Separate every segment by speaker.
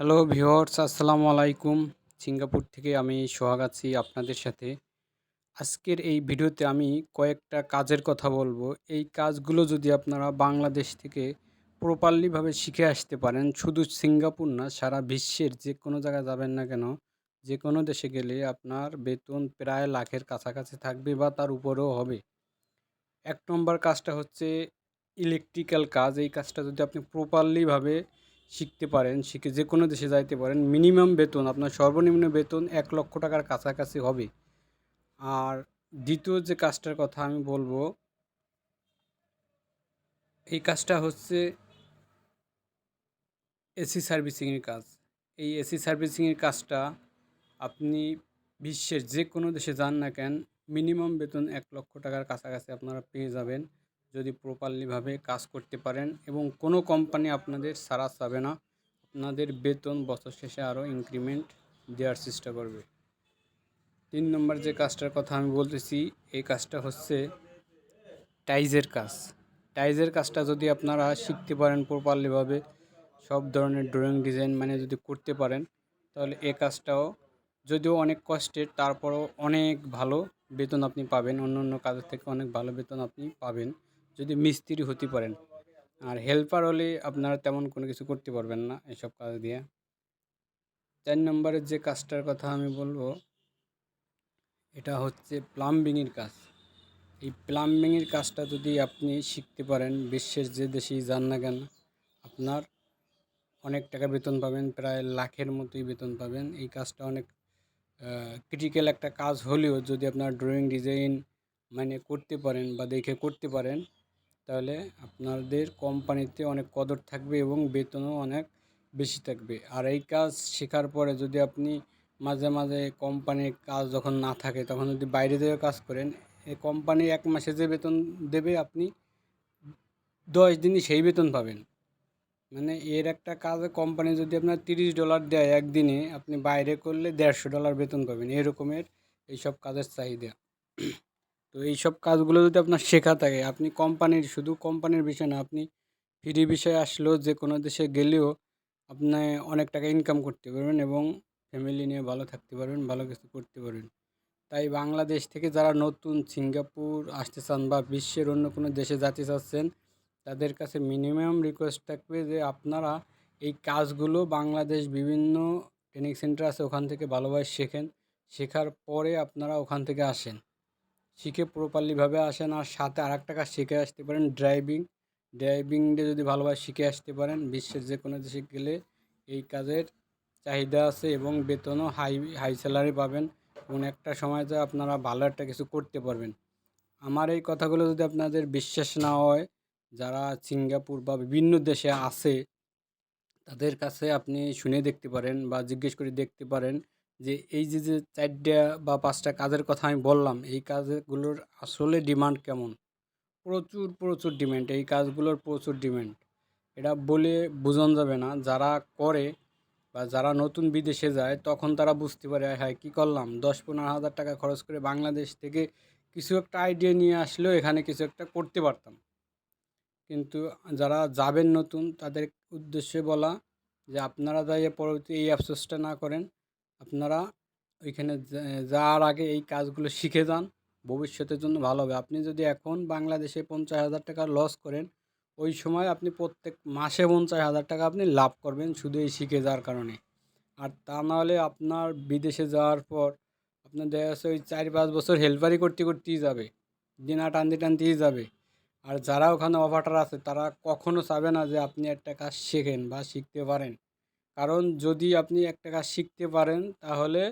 Speaker 1: Hello viewers আসসালামু আলাইকুম। Singapore থেকে আমি সোহাগ আছি আপনাদের সাথে। আজকের এই ভিডিওতে আমি কয়েকটা কাজের কথা বলব। এই কাজগুলো যদি আপনারা বাংলাদেশ থেকে প্রপারলিভাবে শিখে আসতে পারেন, শুধু সিঙ্গাপুর না, সারা বিশ্বের যে কোনো জায়গায় যাবেন না কেন, যে কোনো দেশে গেলে আপনার বেতন প্রায় লাখের কাছাকাছি থাকবে বা তার উপরেও হবে। এক নম্বর কাজটা হচ্ছে ইলেকট্রিক্যাল কাজ। এই কাজটা যদি আপনি প্রপারলিভাবে শিখতে পারেন, শিখে যে কোনো দেশে যাইতে পারেন। মিনিমাম বেতন, আপনার সর্বনিম্ন বেতন এক লক্ষ টাকার কাছাকাছি হবে। আর দ্বিতীয় যে কাজটার কথা আমি বলব, এই কাজটা হচ্ছে এসি সার্ভিসিংয়ের কাজ। এই এসি সার্ভিসিংয়ের কাজটা আপনি বিশ্বের যে কোনো দেশে যান না কেন, মিনিমাম বেতন এক লক্ষ টাকার কাছাকাছি আপনারা পেয়ে যাবেন। যদি প্রপারলিভাবে কাজ করতে পারেন এবং কোনো কোম্পানি আপনাদের সারা চাবে না, আপনাদের বেতন বছর শেষে আরও ইনক্রিমেন্ট দেওয়ার চেষ্টা করবে। তিন নম্বর যে কাজটার কথা আমি বলতেছি, এই কাজটা হচ্ছে টাইজের কাজ। টাইজের কাজটা যদি আপনারা শিখতে পারেন প্রপারলিভাবে সব ধরনের ড্রয়িং ডিজাইন মানে যদি করতে পারেন, তাহলে এই কাজটাও যদিও অনেক কষ্টের, তারপরও অনেক ভালো বেতন আপনি পাবেন অন্য অন্য কাজের থেকে অনেক ভালো বেতন আপনি পাবেন। যদি মিস্ত্রি হতে পারেন। আর হেল্পার হলে আপনারা তেমন কোনো কিছু করতে পারবেন না এসব কাজ দিয়ে। চার নম্বরের যে কাজটার কথা আমি বলব, এটা হচ্ছে প্লাম্বিংয়ের কাজ। এই প্লাম্বিংয়ের কাজটা যদি আপনি শিখতে পারেন, বিশ্বের যে দেশেই যান না কেন, আপনার অনেক টাকা বেতন পাবেন, প্রায় লাখের মতোই বেতন পাবেন। এই কাজটা অনেক ক্রিটিক্যাল একটা কাজ হলেও যদি আপনার ড্রয়িং ডিজাইন মানে করতে পারেন বা দেখে করতে পারেন তাহলে আপনাদের কোম্পানিতে অনেক কদর থাকবে এবং বেতনও অনেক বেশি থাকবে। আর এই কাজ শেখার পরে যদি আপনি মাঝে মাঝে কোম্পানির কাজ যখন না থাকে, তখন যদি বাইরে যেয়ে কাজ করেন এই কোম্পানি এক মাসে যে বেতন দেবে আপনি দশ দিনই সেই বেতন পাবেন। মানে এর একটা কাজে, কোম্পানি যদি আপনার তিরিশ ডলার দেয় একদিনে, আপনি বাইরে করলে দেড়শো ডলার বেতন পাবেন। এরকমের এইসব কাজের চাহিদা। তো এইসব কাজগুলো যদি আপনার শেখা থাকে, আপনি কোম্পানির, শুধু কোম্পানির বিষয় না, আপনি ফ্রি বিষয়ে আসলেও যে কোনো দেশে গেলেও আপনি অনেক টাকা ইনকাম করতে পারবেন এবং ফ্যামিলি নিয়ে ভালো থাকতে পারবেন, ভালো কিছু করতে পারবেন। তাই বাংলাদেশ থেকে যারা নতুন সিঙ্গাপুর আসতে চান বা বিশ্বের অন্য কোনো দেশে যেতে চাচ্ছেন, তাদের কাছে মিনিমাম রিকোয়েস্ট থাকবে যে আপনারা এই কাজগুলো বাংলাদেশ বিভিন্ন ট্রেনিং সেন্টার আছে, ওখান থেকে ভালোভাবে শেখেন। শেখার পরে আপনারা ওখান থেকে আসেন। শিখে প্রপারলিভাবে আসেন আর সাথে আর একটা কাজ শিখে আসতে পারেন ড্রাইভিং ড্রাইভিংটা যদি ভালোভাবে শিখে আসতে পারেন, বিশ্বের যে কোনো দেশে গেলে এই কাজের চাহিদা আছে এবং বেতনও হাই হাই স্যালারি পাবেন এবং একটা সময় তো আপনারা ভালো একটা কিছু করতে পারবেন। আমার এই কথাগুলো যদি আপনাদের বিশ্বাস না হয়, যারা সিঙ্গাপুর বা বিভিন্ন দেশে আছে, তাদের কাছে আপনি শুনে দেখতে পারেন বা জিজ্ঞেস করে দেখতে পারেন। যে এই যে যে চারটা বা পাঁচটা কাজের কথা আমি বললাম, এই কাজগুলোর আসলে ডিমান্ড কেমন? প্রচুর প্রচুর ডিমান্ড এই কাজগুলোর প্রচুর ডিমান্ড এটা বলে বোঝানো যাবে না, যারা করে বা যারা নতুন বিদেশে যায়, তখন তারা বুঝতে পারে হ্যাঁ কী করলাম? দশ পনেরো হাজার টাকা খরচ করে বাংলাদেশ থেকে কিছু একটা আইডিয়া নিয়ে আসলেও এখানে কিছু একটা করতে পারতাম। কিন্তু যারা যাবেন নতুন, তাদের উদ্দেশ্যে বলা যে, আপনারা যাইয়ে পরবর্তী এই আফসোসটা না করেন আপনারা ওইখানে যাওয়ার আগে এই কাজগুলো শিখে যান, ভবিষ্যতের জন্য ভালো হবে। আপনি যদি এখন বাংলাদেশে পঞ্চাশ হাজার টাকা লস করেন, ওই সময় আপনি প্রত্যেক মাসে পঞ্চাশ হাজার টাকা আপনি লাভ করবেন শুধু এই শিখে যাওয়ার কারণে। আর তা নাহলে আপনার বিদেশে যাওয়ার পর আপনার দেখা যাচ্ছে ওই চার পাঁচ বছর হেল্পারি করতে করতেই যাবে, দিনা টানতে টানতেই যাবে। আর যারা ওখানে অপারেটার আছে, তারা কখনো চাবে না যে আপনি একটা কাজ শেখেন বা শিখতে পারেন। কারণ যদি আপনি একটা কাজ শিখতে পারেন, তাহলে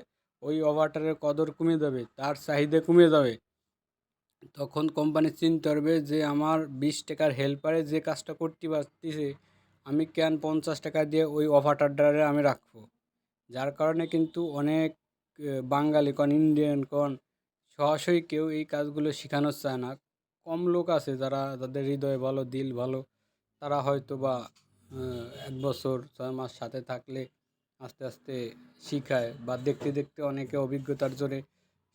Speaker 1: ওই অপারেটারের কদর কমে যাবে, তার চাহিদা কমে যাবে। তখন কোম্পানি চিনতে পারবে যে, আমার বিশ টাকার হেল্পারে যে কাজটা করতে পারতেছে, আমি কেন পঞ্চাশ টাকা দিয়ে ওই অপারেটারে আমি রাখব? যার কারণে কিন্তু অনেক বাঙালি কন ইন্ডিয়ান কন, সরাসরি কেউ এই কাজগুলো শেখানো চায় না। কম লোক আছে যারা, যাদের হৃদয় ভালো, দিল ভালো, তারা হয়তো বা এক বছর, ছয় মাস সাথে থাকলে আস্তে আস্তে শিখায় বা দেখতে দেখতে অনেকে অভিজ্ঞতার জোরে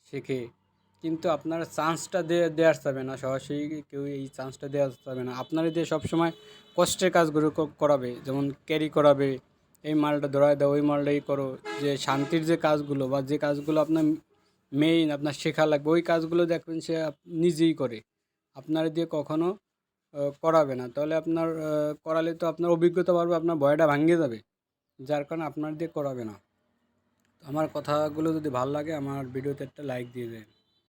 Speaker 1: শেখে। কিন্তু আপনারা চান্সটা দিয়ে দেওয়ার যাবে না, সরাসরি কেউ এই চান্সটা দেওয়া যাবে না। আপনারা দিয়ে সবসময় কষ্টের কাজগুলো করাবে, যেমন ক্যারি করাবে, এই মালটা ধরায় দাও, ওই মালটাই করো, যে শান্তির যে কাজগুলো বা যে কাজগুলো আপনার মেইন আপনার শেখা লাগবে, ওই কাজগুলো দেখবেন সে নিজেই করে। আপনার দিয়ে কখনো করাবে না। তাহলে আপনার করালে তো আপনার অভিজ্ঞতা বাড়বে, আপনার ভয়টা ভাঙে যাবে। যার কারণে আপনার দিয়ে করাবে না। আমার কথাগুলো যদি ভালো লাগে, আমার ভিডিওতে একটা লাইক দিয়ে দেন।